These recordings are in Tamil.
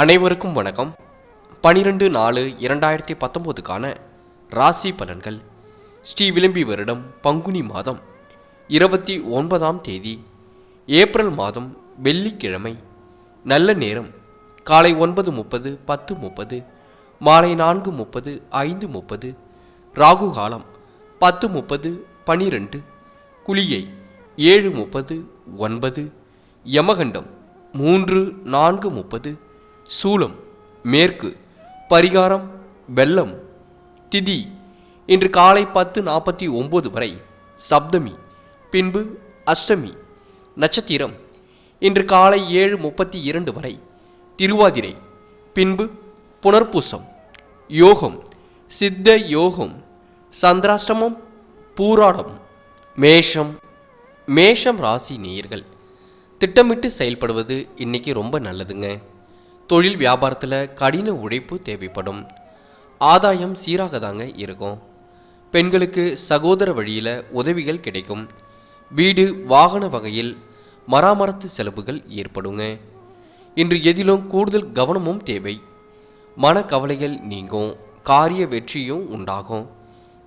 அனைவருக்கும் வணக்கம். பனிரெண்டு நாலு இரண்டாயிரத்தி பத்தொம்போதுக்கான ராசி பலன்கள். ஸ்ரீ விளம்பி வருடம் பங்குனி மாதம் இருபத்தி ஒன்பதாம் தேதி. ஏப்ரல் மாதம் வெள்ளிக்கிழமை. நல்ல நேரம். காலை ஒன்பது முப்பது பத்து முப்பது மாலை நான்கு முப்பது ஐந்து முப்பது ராகு காலம் பத்து முப்பது பனிரெண்டு குளியை ஏழு முப்பது ஒன்பது யமகண்டம் மூன்று நான்கு முப்பது சூலம் மேற்கு பரிகாரம் வெள்ளம் திதி இன்று காலை பத்து நாற்பத்தி ஒம்பது வரை சப்தமி பின்பு அஷ்டமி நட்சத்திரம் இன்று காலை ஏழு முப்பத்தி இரண்டு வரை திருவாதிரை பின்பு புனர்பூசம் யோகம் சித்த யோகம் சந்திராஷ்டமம் பூராடம் மேஷம் மேஷம் ராசி நேயர்கள். திட்டமிட்டு செயல்படுவது இன்னைக்கு ரொம்ப நல்லதுங்க. தொழில் வியாபாரத்தில் கடின உழைப்பு தேவைப்படும். ஆதாயம் சீராக தாங்க இருக்கும். பெண்களுக்கு சகோதர வழியில் உதவிகள் கிடைக்கும். வீடு வாகன வகையில் மராமரத்து செலவுகள் ஏற்படுங்க. இன்று எதிலும் கூடுதல் கவனமும் தேவை. மனக்கவலைகள் நீங்கும். காரிய வெற்றியும் உண்டாகும்.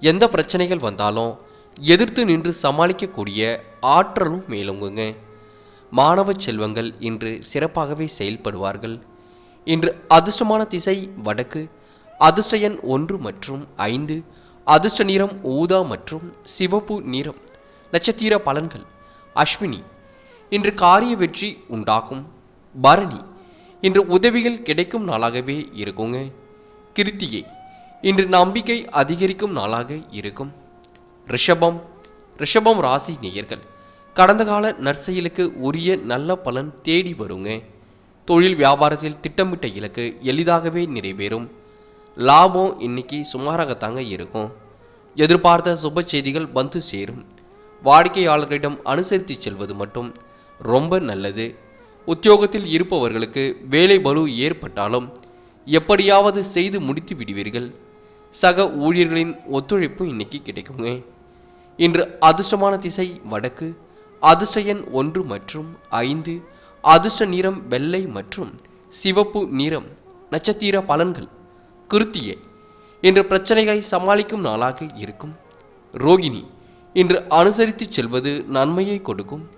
எந்த பிரச்சனைகள் வந்தாலும் எதிர்த்து நின்று சமாளிக்கக்கூடிய ஆற்றலும் மேலோங்குங்க. மாணவ செல்வங்கள் இன்று சிறப்பாகவே செயல்படுவார்கள். இன்று அதிர்ஷ்டமான திசை வடக்கு. அதிர்ஷ்ட எண் ஒன்று மற்றும் ஐந்து. அதிர்ஷ்ட நிறம் ஊதா மற்றும் சிவப்பு நிறம். நட்சத்திர பலன்கள். அஸ்வினி இன்று காரிய வெற்றி உண்டாகும். பரணி இன்று உதவிகள் கிடைக்கும் நாளாகவே இருக்குங்க. கிருத்திகை இன்று நம்பிக்கை அதிகரிக்கும் நாளாக இருக்கும். ரிஷபம் ரிஷபம் ராசி நேயர்கள். கடந்த கால நற்செயலுக்கு உரிய நல்ல பலன் தேடி வருங்க. தொழில் வியாபாரத்தில் திட்டமிட்ட இலக்கு எளிதாகவே நிறைவேறும். லாபம் இன்னைக்கு சுமாராகத்தாங்க இருக்கும். எதிர்பார்த்த சுப செய்திகள் வந்து சேரும். வாடிக்கையாளர்களிடம் அனுசரித்து செல்வது மட்டும் ரொம்ப நல்லது. உத்தியோகத்தில் இருப்பவர்களுக்கு வேலை பலு ஏற்பட்டாலும் எப்படியாவது செய்து முடித்து விடுவீர்கள். சக ஊழியர்களின் ஒத்துழைப்பு இன்னைக்கு கிடைக்குங்க. இன்று அதிர்ஷ்டமான திசை வடக்கு அதிர்ஷ்ட எண் ஒன்று மற்றும் ஐந்து அதிர்ஷ்ட நிறம் வெள்ளை மற்றும் சிவப்பு நிறம் நட்சத்திர பலன்கள். கிருத்திகை இன்று பிரச்சனைகளை சமாளிக்கும் நாளாக இருக்கும். ரோகிணி இன்று அனுசரித்து செல்வது நன்மையை கொடுக்கும்.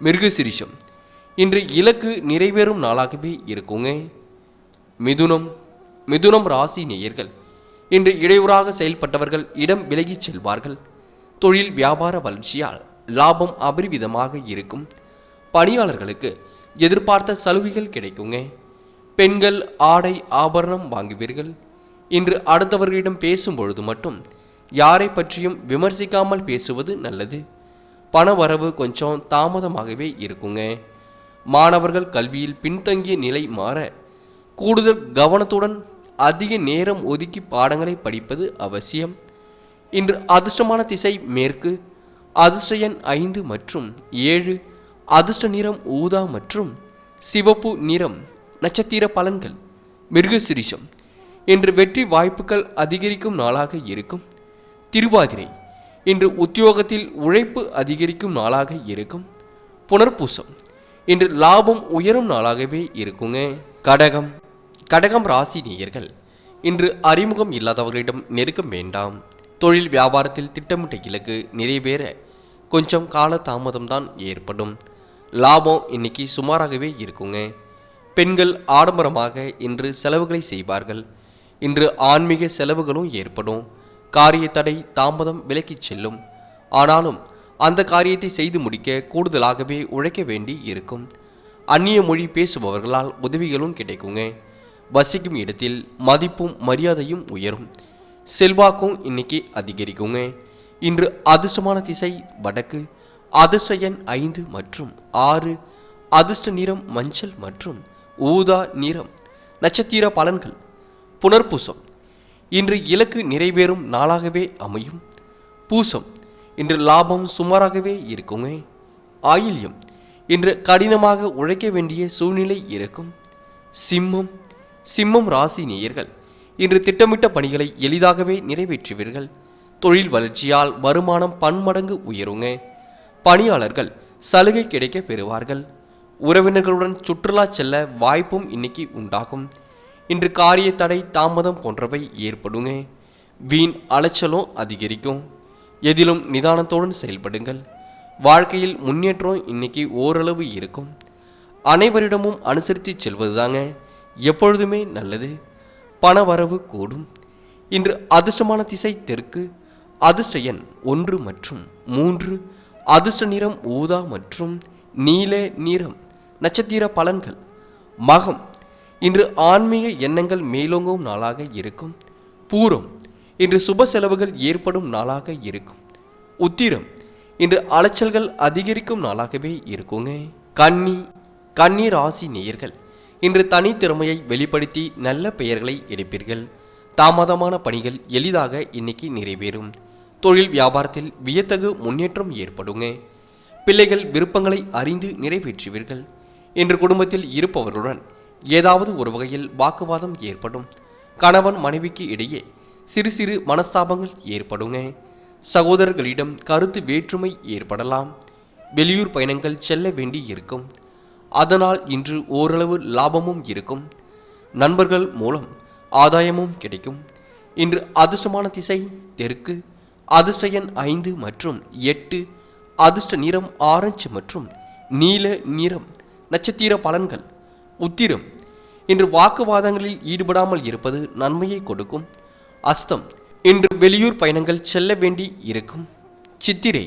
மிருகசிரிஷம் இன்று இலக்கு நிறைவேறும் நாளாகவே இருக்குங்க. மிதுனம் மிதுனம் ராசி நேயர்கள் இன்று இடையூறாக செயல்பட்டவர்கள் இடம் விலகிச் செல்வார்கள். தொழில் வியாபார வளர்ச்சியால் லாபம் அபரிவிதமாக இருக்கும். பணியாளர்களுக்கு எதிர்பார்த்த சலுகைகள் கிடைக்குங்க. பெண்கள் ஆடை ஆபரணம் வாங்குவீர்கள். இன்று அடுத்தவர்களிடம் பேசும் பொழுது மட்டும் யாரை பற்றியும் விமர்சிக்காமல் பேசுவது நல்லது. பண வரவு கொஞ்சம் தாமதமாகவே இருக்குங்க. மாணவர்கள் கல்வியில் பின்தங்கிய நிலை மாற கூடுதல் கவனத்துடன் அதிக நேரம் ஒதுக்கி பாடங்களை படிப்பது அவசியம். இன்று அதிர்ஷ்டமான திசை மேற்கு அதிர்ஷ்ட எண் ஐந்து மற்றும் ஏழு அதிர்ஷ்ட நிறம் ஊதா மற்றும் சிவப்பு நிறம் நட்சத்திர பலன்கள் மிருகசிரிஷம் இன்று வெற்றி வாய்ப்புகள் அதிகரிக்கும் நாளாக இருக்கும். திருவாதிரை இன்று உத்தியோகத்தில் உழைப்பு அதிகரிக்கும் நாளாக இருக்கும். புனர்பூசம் இன்று லாபம் உயரும் நாளாகவே இருக்குங்க. கடகம். கடகம் ராசி நேயர்கள் இன்று அறிமுகம் இல்லாதவர்களிடம் நெருக்கம் வேண்டாம். தொழில் வியாபாரத்தில் திட்டமிட்ட இலக்கு நிறைவேற கொஞ்சம் கால தாமதம்தான் ஏற்படும். லாபம் இன்னைக்கு சுமாராகவே இருக்குங்க. பெண்கள் ஆடம்பரமாக இன்று செலவுகளை செய்வார்கள். இன்று ஆன்மீக செலவுகளும் ஏற்படும். காரிய தடை தாமதம் விலக்கிச் செல்லும். ஆனாலும் அந்த காரியத்தை செய்து முடிக்க கூடுதலாகவே உழைக்க வேண்டி இருக்கும். அந்நிய மொழி பேசுபவர்களால் உதவிகளும் கிடைக்குங்க. வசிக்கும் இடத்தில் மதிப்பும் மரியாதையும் உயரும். செல்வாக்கும் இன்னைக்கு அதிகரிக்குங்க. இன்று அதிர்ஷ்டமான திசை வடக்கு. அதிர்ஷ்ட எண் ஐந்து மற்றும் ஆறு அதிர்ஷ்ட நிறம் மஞ்சள் மற்றும் ஊதா நிறம். நட்சத்திர பலன்கள். புனர்பூசம். இன்று இலக்கு நிறைவேறும் நாளாகவே அமையும். பூசம். இன்று லாபம் சுமாராகவே இருக்குங்க ஆயில்யம். இன்று கடினமாக உழைக்க வேண்டிய சூழ்நிலை இருக்கும். சிம்மம். சிம்மம் ராசி நேயர்கள். இன்று திட்டமிட்ட பணிகளை எளிதாகவே நிறைவேற்றுவீர்கள். தொழில் வளர்ச்சியால் வருமானம் பன்மடங்கு உயருங்க பணியாளர்கள் சலுகை கிடைக்க பெறுவார்கள். உறவினர்களுடன் சுற்றுலா செல்ல வாய்ப்பும் இன்னைக்கு உண்டாகும். இன்று காரிய தடை தாமதம் போன்றவை ஏற்படுங்க. வீண் அலைச்சலும் அதிகரிக்கும். எதிலும் நிதானத்துடன் செயல்படுங்கள். வாழ்க்கையில் முன்னேற்றம் இன்னைக்கு ஓரளவு இருக்கும். அனைவரிடமும் அனுசரித்து செல்வதுதாங்க எப்பொழுதுமே நல்லது. பண வரவு கூடும். இன்று அதிர்ஷ்டமான திசை தெற்கு அதிர்ஷ்ட எண் ஒன்று மற்றும் மூன்று அதிர்ஷ்ட நிறம் ஊதா மற்றும் நீல நிறம் நட்சத்திர பலன்கள். மகம் இன்று ஆன்மீக எண்ணங்கள் மேலோங்கும் நாளாக இருக்கும். பூரம் இன்று சுப செலவுகள் ஏற்படும் நாளாக இருக்கும். உத்திரம் இன்று அலைச்சல்கள் அதிகரிக்கும் நாளாகவே இருக்குங்க. கன்னி கன்னி ராசி நேயர்கள் இன்று தனித்திறமையை வெளிப்படுத்தி நல்ல பெயர்களை எடுப்பீர்கள். தாமதமான பணிகள் எளிதாக இன்னைக்கு நிறைவேறும். தொழில் வியாபாரத்தில் வியத்தகு முன்னேற்றம் ஏற்படுங்க. பிள்ளைகள் விருப்பங்களை அறிந்து நிறைவேற்றுவீர்கள். என்று குடும்பத்தில் இருப்பவர்களுடன் ஏதாவது ஒரு வகையில் வாக்குவாதம் ஏற்படும். கணவன் மனைவிக்கு இடையே சிறு சிறு மனஸ்தாபங்கள் ஏற்படுங்க. சகோதரர்களிடம் கருத்து வேற்றுமை ஏற்படலாம். வெளியூர் பயணங்கள் செல்ல வேண்டி இருக்கும். அதனால் இன்று ஓரளவு லாபமும் இருக்கும். நண்பர்கள் மூலம் ஆதாயமும் கிடைக்கும். இன்று அதிர்ஷ்டமான திசை தெற்கு. அதிர்ஷ்ட எண் ஐந்து மற்றும் எட்டு அதிர்ஷ்ட நிறம் ஆரஞ்சு மற்றும் நீல நிறம் நட்சத்திர பலன்கள். உத்திரம் இன்று வாக்குவாதங்களில் ஈடுபடாமல் இருப்பது நன்மையை கொடுக்கும். அஸ்தம் இன்று வெளியூர் பயணங்கள் செல்ல வேண்டி இருக்கும். சித்திரை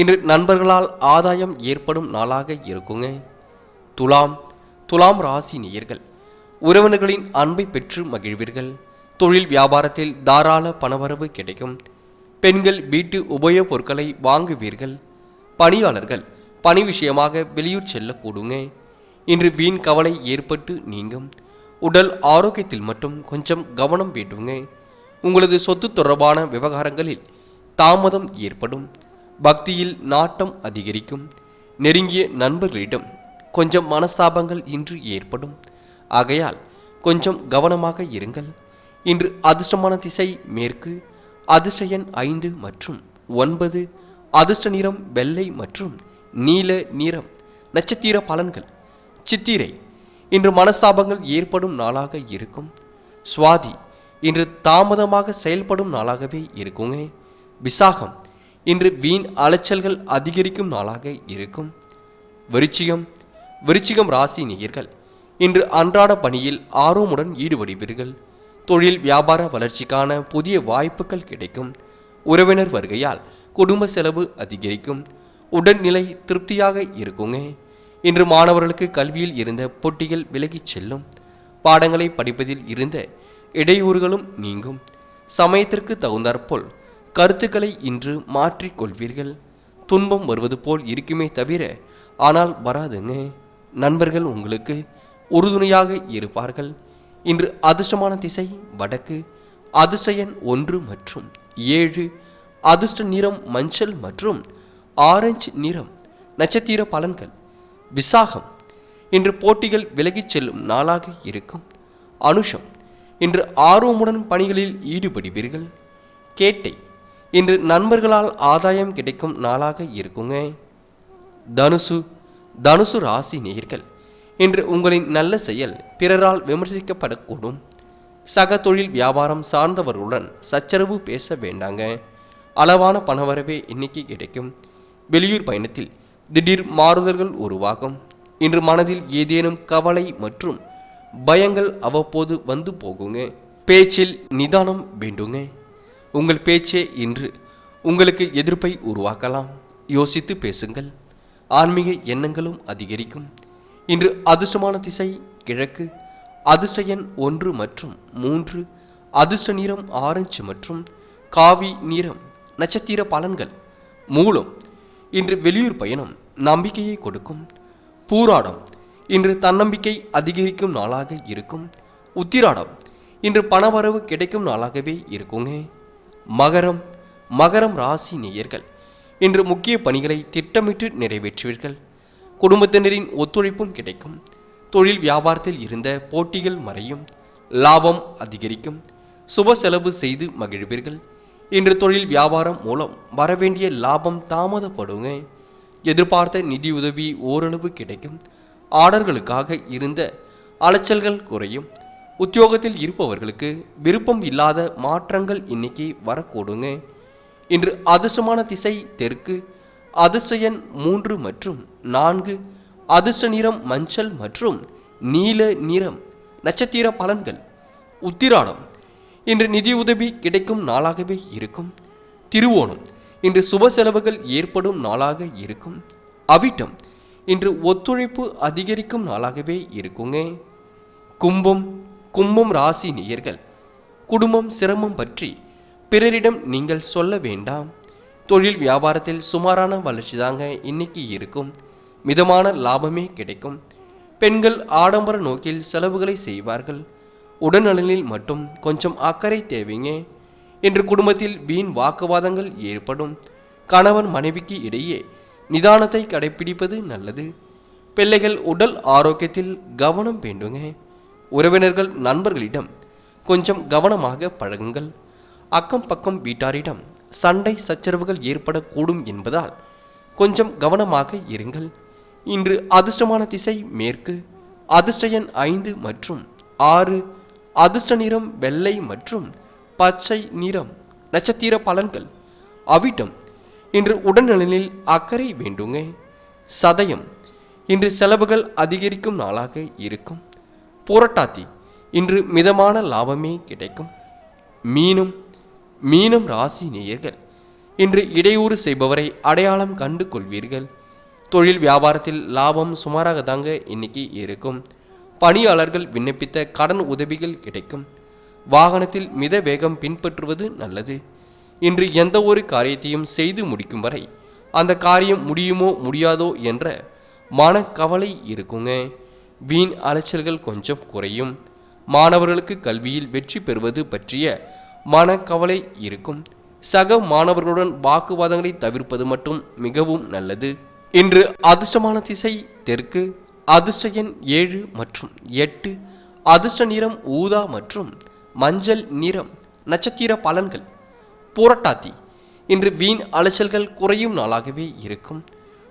இன்று நண்பர்களால் ஆதாயம் ஏற்படும் நாளாக இருக்குங்க. துலாம் துலாம் ராசி நேயர்கள் உறவினர்களின் அன்பை பெற்று மகிழ்வீர்கள். தொழில் வியாபாரத்தில் தாராள பணவரவு கிடைக்கும். பெண்கள் வீட்டு உபயோகப் பொருட்களை வாங்குவீர்கள். பணியாளர்கள் பணி விஷயமாக வெளியூர் செல்லக்கூடுங்க. இன்று வீண் கவலை ஏற்பட்டு நீங்கும். உடல் ஆரோக்கியத்தில் மட்டும் கொஞ்சம் கவனம் வேண்டுங்க. உங்களது சொத்து தொடர்பான விவகாரங்களில் தாமதம் ஏற்படும். பக்தியில் நாட்டம் அதிகரிக்கும். நெருங்கிய நண்பர்களிடம் கொஞ்சம் மனஸ்தாபங்கள் இன்று ஏற்படும். ஆகையால் கொஞ்சம் கவனமாக இருங்கள். இன்று அதிர்ஷ்டமான திசை மேற்கு அதிர்ஷ்ட எண் ஐந்து மற்றும் ஒன்பது அதிர்ஷ்ட நிறம் வெள்ளை மற்றும் நீல நிறம் நட்சத்திர பலன்கள். சித்திரை இன்று மனஸ்தாபங்கள் ஏற்படும் நாளாக இருக்கும். சுவாதி இன்று தாமதமாக செயல்படும் நாளாகவே இருக்குங்க விசாகம் இன்று வீண் அலைச்சல்கள் அதிகரிக்கும் நாளாக இருக்கும். விருச்சிகம் விருச்சிகம் ராசி நேயர்கள் இன்று அன்றாட பணியில் ஆர்வமுடன் ஈடுபடுவீர்கள். தொழில் வியாபார வளர்ச்சிக்கான புதிய வாய்ப்புகள் கிடைக்கும். உறவினர் வருகையால் குடும்ப செலவு அதிகரிக்கும். உடல்நிலை திருப்தியாக இருக்குங்க. இன்று மாணவர்களுக்கு கல்வியில் இருந்த போட்டிகள் விலகிச் செல்லும். பாடங்களை படிப்பதில் இருந்த இடையூறுகளும் நீங்கும். சமயத்திற்கு தகுந்தாற்போல் கருத்துக்களை இன்று மாற்றிக்கொள்வீர்கள் துன்பம் வருவது போல் இருக்குமே தவிர ஆனால் வராதுங்க. நண்பர்கள் உங்களுக்கு உறுதுணையாக இருப்பார்கள். இன்று அதிர்ஷ்டமான திசை வடக்கு அதிர்ஷ்டயன் ஒன்று மற்றும் ஏழு அதிர்ஷ்ட நிறம் மஞ்சள் மற்றும் ஆரஞ்சு நிறம் நட்சத்திர பலன்கள். விசாகம் இன்று போட்டிகள் விலகிச் செல்லும் நாளாக இருக்கும். அனுஷம் இன்று ஆர்வமுடன் பணிகளில் ஈடுபடுவீர்கள். கேட்டை இன்று நண்பர்களால் ஆதாயம் கிடைக்கும் நாளாக இருக்குங்க. தனுசு தனுசு ராசி நேயர்கள் இன்று உங்களின் நல்ல செயல் பிறரால் விமர்சிக்கப்படக்கூடும். சக தொழில் வியாபாரம் சார்ந்தவர்களுடன் சச்சரவு பேச வேண்டாங்க. அளவான பணவரவே இன்னைக்கு கிடைக்கும். வெளியூர் பயணத்தில் திடீர் மாறுதல்கள் உருவாகும். இன்று மனதில் ஏதேனும் கவலை மற்றும் பயங்கள் அவ்வப்போது வந்து போகுங்க. பேச்சில் நிதானம் வேண்டுங்க. உங்கள் பேச்சே இன்று உங்களுக்கு எதிர்ப்பை உருவாக்கலாம். யோசித்து பேசுங்கள். ஆன்மீக எண்ணங்களும் அதிகரிக்கும். இன்று அதிர்ஷ்டமான திசை கிழக்கு அதிர்ஷ்ட எண் ஒன்று மற்றும் மூன்று அதிர்ஷ்ட நிறம் ஆரஞ்சு மற்றும் காவி நிறம் நட்சத்திர பலன்கள் மூலம் இன்று வெளியூர் பயணம் நம்பிக்கையை கொடுக்கும். பூராடம் இன்று தன்னம்பிக்கை அதிகரிக்கும் நாளாக இருக்கும். உத்திராடம் இன்று பணவரவு கிடைக்கும் நாளாகவே இருக்குங்க. மகரம் மகரம் ராசி நேயர்கள் இன்று முக்கிய பணிகளை திட்டமிட்டு நிறைவேற்றுவீர்கள். குடும்பத்தினரின் ஒத்துழைப்பும் கிடைக்கும். தொழில் வியாபாரத்தில் இருந்த போட்டிகள் மறையும். லாபம் அதிகரிக்கும். சுப செலவு செய்து மகிழ்வீர்கள். இன்று தொழில் வியாபாரம் மூலம் வரவேண்டிய லாபம் தாமதப்படுங்க. எதிர்பார்த்த நிதியுதவி ஓரளவு கிடைக்கும். ஆர்டர்களுக்காக இருந்த அலைச்சல்கள் குறையும். உத்தியோகத்தில் இருப்பவர்களுக்கு விருப்பம் இல்லாத மாற்றங்கள் இன்னைக்கு வரக்கூடுங்க. இன்று அதிர்ஷ்டமான திசை தெற்கு. அதிர்ஷ்டயன் மூன்று மற்றும் நான்கு அதிர்ஷ்ட நிறம் மஞ்சள் மற்றும் நீல நிறம் நட்சத்திர பலன்கள். உத்திராடம் இன்று நிதியுதவி கிடைக்கும் நாளாகவே இருக்கும். திருவோணம் இன்று சுப செலவுகள் ஏற்படும் நாளாக இருக்கும். அவிட்டம் இன்று ஒத்துழைப்பு அதிகரிக்கும் நாளாகவே இருக்குங்க. கும்பம் கும்பம் ராசி நேயர்கள் குடும்பம் சிரமம் பற்றி பிறரிடம் நீங்கள் சொல்ல வேண்டாம். தொழில் வியாபாரத்தில் சுமாரான வளர்ச்சி தாங்க இன்னைக்கு இருக்கும். மிதமான லாபமே கிடைக்கும். பெண்கள் ஆடம்பர நோக்கில் செலவுகளை செய்வார்கள். உடல்நலனில் மட்டும் கொஞ்சம் அக்கறை தேவைங்க. என்று குடும்பத்தில் வீண் வாக்குவாதங்கள் ஏற்படும். கணவன் மனைவிக்கு இடையே நிதானத்தை கடைபிடிப்பது நல்லது. பிள்ளைகள் உடல் ஆரோக்கியத்தில் கவனம் வேண்டுங்க. உறவினர்கள் நண்பர்களிடம் கொஞ்சம் கவனமாக பழகுங்கள். அக்கம் பக்கம் வீட்டாரிடம் சண்டை சச்சரவுகள் ஏற்படக்கூடும் என்பதால் கொஞ்சம் கவனமாக இருங்கள். இன்று அதிர்ஷ்டமான திசை மேற்கு அதிர்ஷ்ட எண் ஐந்து மற்றும் ஆறு அதிர்ஷ்ட நிறம் வெள்ளை மற்றும் பச்சை நிறம் நட்சத்திர பலன்கள். அவிட்டம் இன்று உடல்நலனில் அக்கறை வேண்டுங்க. சதயம் இன்று செலவுகள் அதிகரிக்கும் நாளாக இருக்கும். புரட்டாத்தி இன்று மிதமான லாபமே கிடைக்கும். மீனும் மீனம் ராசி நேயர்கள் இன்று இடையூறு செய்பவரை அடையாளம் கண்டு கொள்வீர்கள். தொழில் வியாபாரத்தில் லாபம் சுமாராக தாங்க இன்னைக்கு இருக்கும். பணியாளர்கள் விண்ணப்பித்த கடன் உதவிகள் கிடைக்கும். வாகனத்தில் மித வேகம் பின்பற்றுவது நல்லது. இன்று எந்த ஒரு காரியத்தையும் செய்து முடிக்கும் வரை அந்த காரியம் முடியுமோ முடியாதோ என்ற மனக்கவலை இருக்குங்க. வீண் அலைச்சல்கள் கொஞ்சம் குறையும். மாணவர்களுக்கு கல்வியில் வெற்றி பெறுவது பற்றிய மனக்கவலை இருக்கும். சக மாணவர்களுடன் வாக்குவாதங்களை தவிர்ப்பது மட்டும் மிகவும் நல்லது. இன்று அதிர்ஷ்டமான திசை தெற்கு. அதிர்ஷ்ட எண் ஏழு மற்றும் எட்டு. அதிர்ஷ்ட நிறம் ஊதா மற்றும் மஞ்சள் நிறம் நட்சத்திர பலன்கள். பூரட்டாத்தி இன்று வீண் அலைச்சல்கள் குறையும் நாளாகவே இருக்கும்.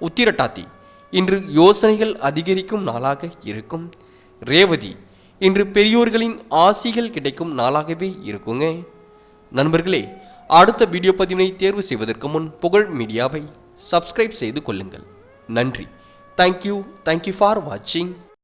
உத்திரட்டாத்தி இன்று யோசனைகள் அதிகரிக்கும் நாளாக இருக்கும். ரேவதி. இன்று பெரியோர்களின் ஆசிகள் கிடைக்கும் நாளாகவே இருக்குங்க. நண்பர்களே அடுத்த வீடியோ பதிவினை தேர்வு செய்வதற்கு முன் புகழ் மீடியாவை சப்ஸ்கிரைப் செய்து கொள்ளுங்கள். நன்றி. தேங்க்யூ தேங்க்யூ ஃபார் வாட்சிங்